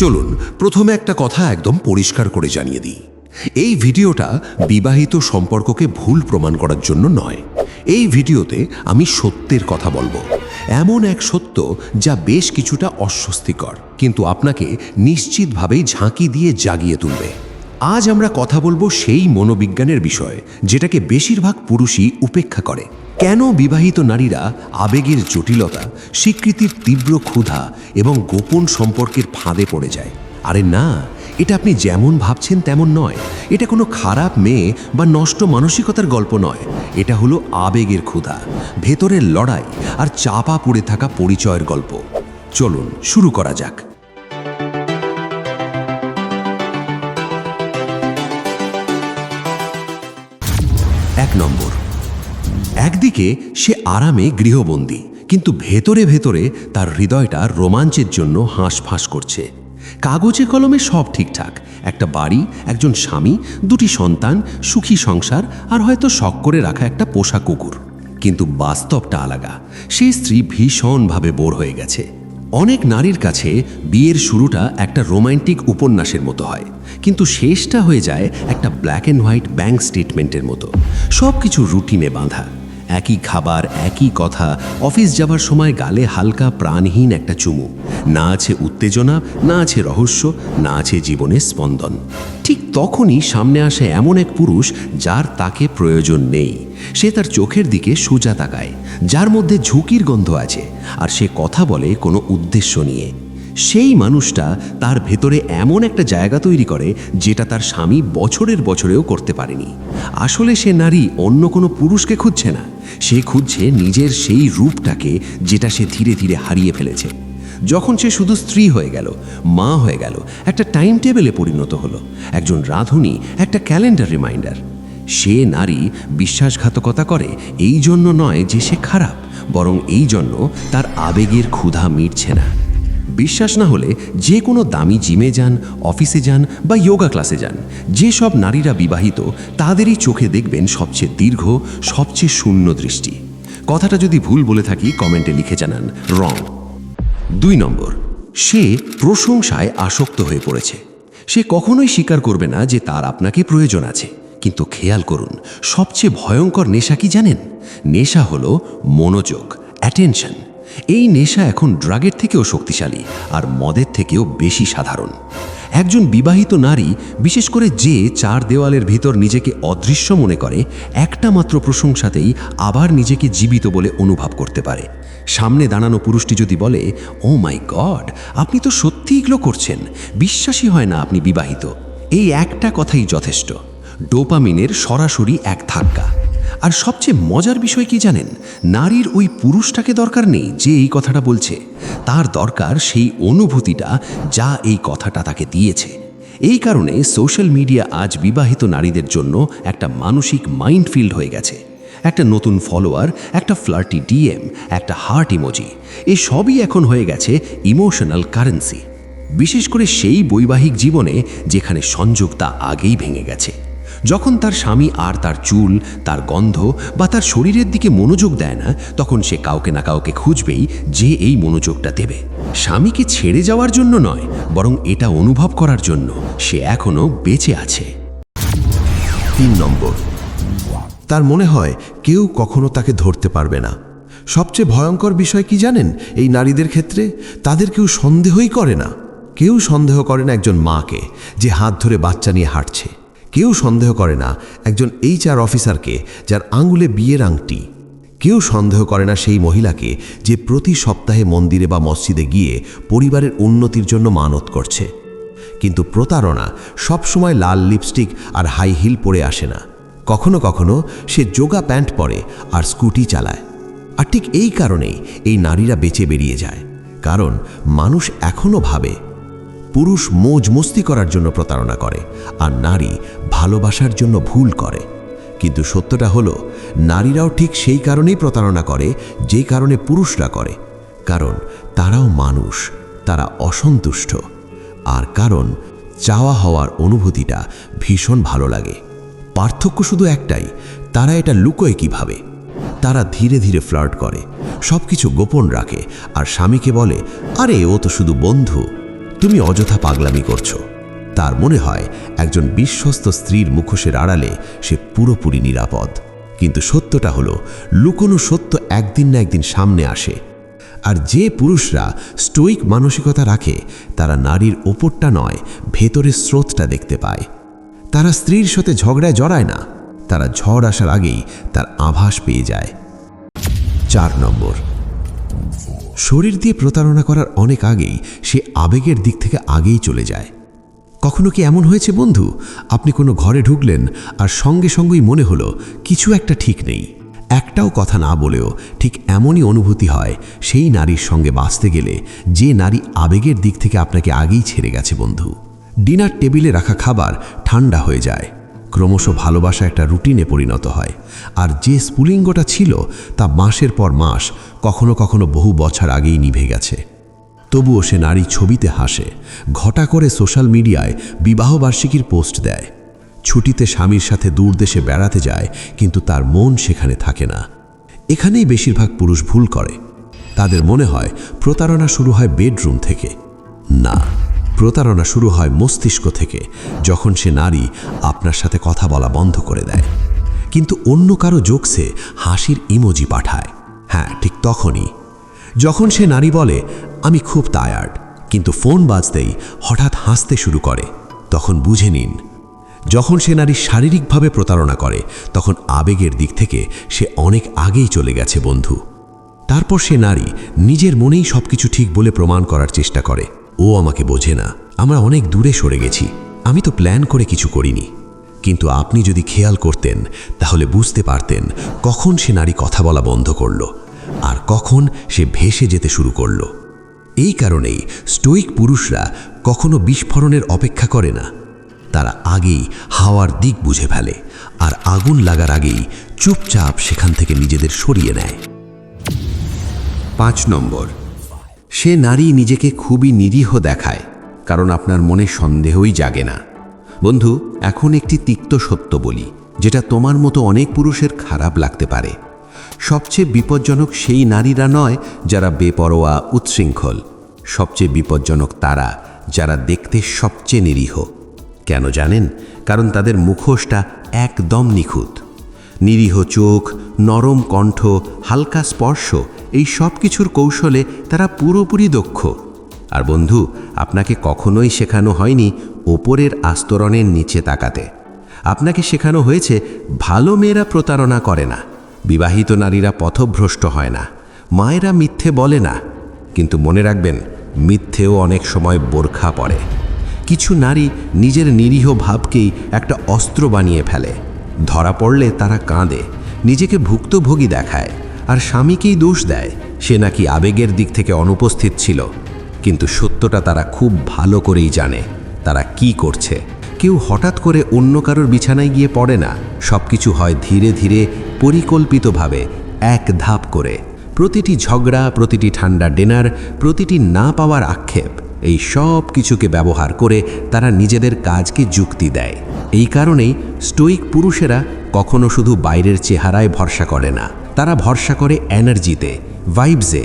চলুন, প্রথমে একটা কথা একদম পরিষ্কার করে জানিয়ে দিই। এই ভিডিওটা বিবাহিত সম্পর্ককে ভুল প্রমাণ করার জন্য নয়। এই ভিডিওতে আমি সত্যের কথা বলব। এমন এক সত্য যা বেশ কিছুটা অস্বস্তিকর, কিন্তু আপনাকে নিশ্চিতভাবেই ঝাঁকি দিয়ে জাগিয়ে তুলবে। আজ আমরা কথা বলব সেই মনোবিজ্ঞানের বিষয়ে, যেটাকে বেশিরভাগ পুরুষই উপেক্ষা করে। কেন বিবাহিত নারীরা আবেগের জটিলতা, স্বীকৃতির তীব্র ক্ষুধা এবং গোপন সম্পর্কের ফাঁদে পড়ে যায়? আরে না, এটা আপনি যেমন ভাবছেন তেমন নয়। এটা কোনো খারাপ মেয়ে বা নষ্ট মানসিকতার গল্প নয়। এটা হলো আবেগের ক্ষুধা, ভেতরের লড়াই আর চাপা পড়ে থাকা পরিচয়ের গল্প। চলুন, শুরু করা যাক। এক নম্বর একদিকে সে আরামে গৃহবন্দী, কিন্তু ভেতরে ভেতরে তার হৃদয়টা রোমাঞ্চের জন্য হাঁসফাঁস করছে। কাগজে কলমে সব ঠিকঠাক, একটা বাড়ি, একজন স্বামী, দুটি সন্তান, সুখী সংসার আর হয়তো শখ করে রাখা একটা পোষা কুকুর। কিন্তু বাস্তবটা আলাদা সেই স্ত্রী ভীষণভাবে বোর হয়ে গেছে। অনেক নারীর কাছে বিয়ের শুরুটা একটা রোমান্টিক উপন্যাসের মতো হয়, কিন্তু শেষটা হয়ে যায় একটা ব্ল্যাক অ্যান্ড হোয়াইট ব্যাঙ্ক স্টেটমেন্টের মতো। সব কিছু রুটিনে বাঁধা। একই খাবার, একই কথা। অফিস যাবার সময় গালে হালকা প্রাণহীন একটা চুমু। না আছে উত্তেজনা, না আছে রহস্য, না আছে জীবনের স্পন্দন। ঠিক তখনই সামনে আসে এমন এক পুরুষ যার তাকে প্রয়োজন নেই। সে তার চোখের দিকে সোজা তাকায়, যার মধ্যে ঝুঁকির গন্ধ আছে, আর সে কথা বলে কোনো উদ্দেশ্য নিয়ে। সেই মানুষটা তার ভেতরে এমন একটা জায়গা তৈরি করে যেটা তার স্বামী বছরের বছরেও করতে পারেনি। আসলে সে নারী অন্য কোনো পুরুষকে খুঁজছে না। সে খুঁজছে নিজের সেই রূপটাকে যেটা সে ধীরে ধীরে হারিয়ে ফেলেছে। যখন সে শুধু স্ত্রী হয়ে গেল, মা হয়ে গেল, একটা টাইম টেবিলে পরিণত হলো, একজন রাঁধুনি, একটা ক্যালেন্ডার রিমাইন্ডার। সে নারী বিশ্বাসঘাতকতা করে, এই জন্য নয় যে সে খারাপ, বরং এই জন্য তার আবেগের ক্ষুধা মিটছে না। বিশ্বাস না হলে যে কোনো দামি জিমে যান অফিসে যান বা যোগা ক্লাসে যান। যেসব নারীরা বিবাহিত, তাদেরই চোখে দেখবেন সবচেয়ে দীর্ঘ, সবচেয়ে শূন্য দৃষ্টি। কথাটা যদি ভুল বলে থাকি কমেন্টে লিখে জানান। রং দুই নম্বর, সে প্রশংসায় আসক্ত হয়ে পড়েছে। সে কখনোই স্বীকার করবে না যে তার আপনাকে প্রয়োজন আছে। কিন্তু খেয়াল করুন, সবচেয়ে ভয়ঙ্কর নেশা কি জানেন? নেশা হলো মনোযোগ অ্যাটেনশন এই নেশা এখন ড্রাগের থেকেও শক্তিশালী আর মদের থেকেও বেশি সাধারণ। একজন বিবাহিত নারী, বিশেষ করে যে চার দেওয়ালের ভিতর নিজেকে অদৃশ্য মনে করে, একটা মাত্র প্রশংসাতেই আবার নিজেকে জীবিত বলে অনুভব করতে পারে। সামনে দাঁড়ানো পুরুষটি যদি বলে, ও মাই গড, আপনি তো সত্যিই এগুলো করছেন, বিশ্বাসই হয় না আপনি বিবাহিত। এই একটা কথাই যথেষ্ট। ডোপামিনের সরাসরি এক ধাক্কা। আর সবচেয়ে মজার বিষয় কি জানেন? নারীর ওই পুরুষটাকে দরকার নেই যে এই কথাটা বলছে। তার দরকার সেই অনুভূতিটা যা এই কথাটা তাকে দিয়েছে। এই কারণে সোশ্যাল মিডিয়া আজ বিবাহিত নারীদের জন্য একটা মানসিক মাইন্ডফিল্ড হয়ে গেছে। একটা নতুন ফলোয়ার, একটা ফ্লার্টি ডিএম, একটা হার্ট ইমোজি, এ সবই এখন হয়ে গেছে ইমোশনাল কারেন্সি। বিশেষ করে সেই বৈবাহিক জীবনে যেখানে সংযোগতা আগেই ভেঙে গেছে। যখন তার স্বামী আর তার চুল, তার গন্ধ বা তার শরীরের দিকে মনোযোগ দেয় না, তখন সে কাউকে না কাউকে খুঁজবেই যে এই মনোযোগটা দেবে। স্বামীকে ছেড়ে যাওয়ার জন্য নয়, বরং এটা অনুভব করার জন্য সে এখনও বেঁচে আছে। তিন নম্বর। তার মনে হয় কেউ কখনো তাকে ধরতে পারবে না। সবচেয়ে ভয়ঙ্কর বিষয় কি জানেন? এই নারীদের ক্ষেত্রে তাদের কেউ সন্দেহই করে না। কেউ সন্দেহ করে না একজন মাকে, যে হাত ধরে বাচ্চা নিয়ে হাঁটছে। কেউ সন্দেহ করে না একজন এইচআর অফিসারকে যার আঙুলে বিয়ের আংটি। কেউ সন্দেহ করে না সেই মহিলাকে যে প্রতি সপ্তাহে মন্দিরে বা মসজিদে গিয়ে পরিবারের উন্নতির জন্য মানত করছে। কিন্তু প্রতারণা সবসময় লাল লিপস্টিক আর হাই হিল পরে আসে না। কখনো কখনো সে যোগা প্যান্ট পরে আর স্কুটি চালায়। আর ঠিক এই কারণেই এই নারীরা বেঁচে বেরিয়ে যায়। কারণ মানুষ এখনও ভাবে, পুরুষ মোজ মস্তি করার জন্য প্রতারণা করে, আর নারী ভালোবাসার জন্য ভুল করে। কিন্তু সত্যটা হলো, নারীরাও ঠিক সেই কারণেই প্রতারণা করে যে কারণে পুরুষরা করে। কারণ তারাও মানুষ, তারা অসন্তুষ্ট। আর কারণ, চাওয়া হওয়ার অনুভূতিটা ভীষণ ভালো লাগে। পার্থক্য শুধু একটাই, তারা এটা লুকোয় কীভাবে? তারা ধীরে ধীরে ফ্লার্ট করে সব কিছু গোপন রাখে, আর স্বামীকে বলে, আরে, ও তো শুধু বন্ধু। তুমি অযথা পাগলামি করছ। তার মনে হয়, একজন বিশ্বস্ত স্ত্রীর মুখোশের আড়ালে সে পুরোপুরি নিরাপদ। কিন্তু সত্যটা হলো, লুকোনো সত্য একদিন না একদিন সামনে আসে। আর যে পুরুষরা স্টোইক মানসিকতা রাখে, তারা নারীর ওপরটা নয়, ভেতরের স্রোতটা দেখতে পায়। তারা স্ত্রীর সাথে ঝগড়ায় জড়ায় না, তারা ঝড় আসার আগেই তার আভাস পেয়ে যায়। চার নম্বর। শরীর দিয়ে প্রতারণা করার অনেক আগেই সে আবেগের দিক থেকে আগেই চলে যায়। কখনো কি এমন হয়েছে, বন্ধু? আপনি কোনো ঘরে ঢুকলেন আর সঙ্গে সঙ্গেই মনে হলো, কিছু একটা ঠিক নেই। একটাও কথা না বলেও ঠিক এমনই অনুভূতি হয় সেই নারীর সঙ্গে বাঁচতে গেলে, যে নারী আবেগের দিক থেকে আপনাকে আগেই ছেড়ে গেছে, বন্ধু। ডিনার টেবিলে রাখা খাবার ঠান্ডা হয়ে যায়। ক্রমশ ভালোবাসা একটা রুটিনে পরিণত হয়। আর যে স্পুলিঙ্গটা ছিল তা মাসের পর মাস কখনো কখনো বহু বছর আগেই নিভে গেছে। তবুও সে নারী ছবিতে হাসে, ঘটা করে সোশ্যাল মিডিয়ায় বিবাহবার্ষিকীর পোস্ট দেয়। ছুটিতে স্বামীর সাথে দূর দেশে বেড়াতে যায়, কিন্তু তার মন সেখানে থাকে না। এখানেই বেশিরভাগ পুরুষ ভুল করে। তাদের মনে হয় প্রতারণা শুরু হয় বেডরুম থেকে। না, প্রতারণা শুরু হয় মস্তিষ্ক থেকে, যখন সে নারী আপনার সাথে কথা বলা বন্ধ করে দেয়। কিন্তু অন্য কারও জোকসে হাসির ইমোজি পাঠায়। হ্যাঁ ঠিক তখনই। যখন সে নারী বলে আমি খুব টায়ার্ড কিন্তু ফোন বাজতেই হঠাৎ হাসতে শুরু করে। তখন বুঝে নিন, যখন সে নারী শারীরিকভাবে প্রতারণা করে, তখন আবেগের দিক থেকে সে অনেক আগেই চলে গেছে বন্ধু। তারপর সে নারী নিজের মনেই সবকিছু ঠিক বলে প্রমাণ করার চেষ্টা করে। ও আমাকে বোঝে না, আমরা অনেক দূরে সরে গেছি, আমি তো প্ল্যান করে কিছু করিনি। কিন্তু আপনি যদি খেয়াল করতেন, তাহলে বুঝতে পারতেন কখন সে নারী কথা বলা বন্ধ করল, আর কখন সে ভেসে যেতে শুরু করল। এই কারণেই স্টোইক পুরুষরা কখনো বিস্ফোরণের অপেক্ষা করে না। তারা আগেই হাওয়ার দিক বুঝে ফেলে আর আগুন লাগার আগেই চুপচাপ সেখান থেকে নিজেদের সরিয়ে নেয়। পাঁচ নম্বর, সে নারী নিজেকে খুবই নিরীহ দেখায়, কারণ আপনার মনে সন্দেহই জাগে না। বন্ধু, এখন একটি তিক্ত সত্য বলি, যেটা তোমার মতো অনেক পুরুষের খারাপ লাগতে পারে। সবচেয়ে বিপজ্জনক সেই নারীরা নয় যারা বেপরোয়া, উচ্ছৃঙ্খল। সবচেয়ে বিপজ্জনক তারা যারা দেখতে সবচেয়ে নিরীহ। কেন জানেন? কারণ তাদের মুখোশটা একদম নিখুঁত। নিরীহ চোখ, নরম কণ্ঠ, হালকা স্পর্শ, এই সব কিছুর কৌশলে তারা পুরোপুরি দক্ষ। আর বন্ধু, আপনাকে কখনোই শেখানো হয়নি ওপরের আস্তরণের নিচে তাকাতে। আপনাকে শেখানো হয়েছে, ভালো মেয়েরা প্রতারণা করে না। বিবাহিত নারীরা পথভ্রষ্ট হয় না। মায়েরা মিথ্যে বলে না। কিন্তু মনে রাখবেন, মিথ্যেও অনেক সময় বোরখা পড়ে। কিছু নারী নিজের নিরীহ ভাবকেই একটা অস্ত্র বানিয়ে ফেলে। ধরা পড়লে তারা কাঁদে, নিজেকে ভুক্তভোগী দেখায়, আর স্বামীকেই দোষ দেয়। সে নাকি আবেগের দিক থেকে অনুপস্থিত ছিল। কিন্তু সত্যটা তারা খুব ভালো করেই জানে, তারা কি করছে। কেউ হঠাৎ করে অন্য কারোর বিছানায় গিয়ে পড়ে না। সব কিছু হয় ধীরে ধীরে পরিকল্পিতভাবে এক ধাপ করে প্রতিটি ঝগড়া, প্রতিটি ঠান্ডা ডিনার, প্রতিটি না পাওয়ার আক্ষেপ, এই সব কিছুকে ব্যবহার করে তারা নিজেদের কাজকে যুক্তি দেয়। এই কারণেই স্টোইক পুরুষেরা কখনো শুধু বাইরের চেহারায় ভরসা করে না, তারা ভরসা করে এনার্জিতে, ভাইবসে।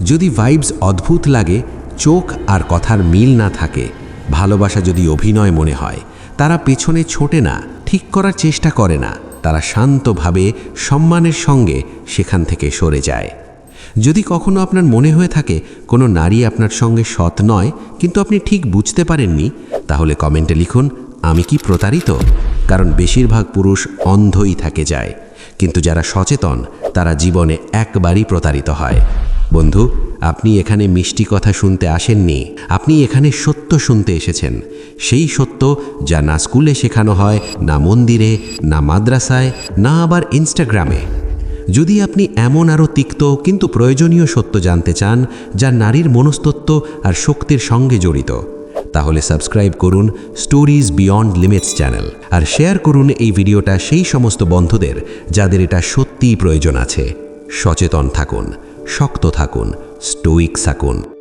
যদি ভাইবস অদ্ভুত লাগে, চোখ আর কথার মিল না থাকে, ভালোবাসা যদি অভিনয় মনে হয়, তারা পেছনে ছোটে না, ঠিক করার চেষ্টা করে না। তারা শান্তভাবে সম্মানের সঙ্গে সেখান থেকে সরে যায়। যদি কখনো আপনার মনে হয়ে থাকে, কোনো নারী আপনার সঙ্গে সৎ নয়, কিন্তু আপনি ঠিক বুঝতে পারেননি, তাহলে কমেন্টে লিখুন, আমি কি প্রতারিত? কারণ বেশিরভাগ পুরুষ অন্ধই থাকে যায়, কিন্তু যারা সচেতন, তারা জীবনে একবারই প্রতারিত হয়। বন্ধু আপনি এখানে মিষ্টি কথা শুনতে আসেননি। আপনি এখানে সত্য শুনতে এসেছেন। সেই সত্য যা না স্কুলে শেখানো হয়, না মন্দিরে, না মাদ্রাসায়, না আবার ইনস্টাগ্রামে। যদি আপনি এমন আরও তিক্ত কিন্তু প্রয়োজনীয় সত্য জানতে চান, যা নারীর মনস্তত্ত্ব আর শক্তির সঙ্গে জড়িত, তাহলে সাবস্ক্রাইব করুন স্টোরিজ বিয়ন্ড লিমিটস চ্যানেল আর শেয়ার করুন এই ভিডিওটা সেই সমস্ত বন্ধুদের যাদের এটা সত্যিই প্রয়োজন আছে। সচেতন থাকুন, শক্ত থাকুন স্টোইক থাকুন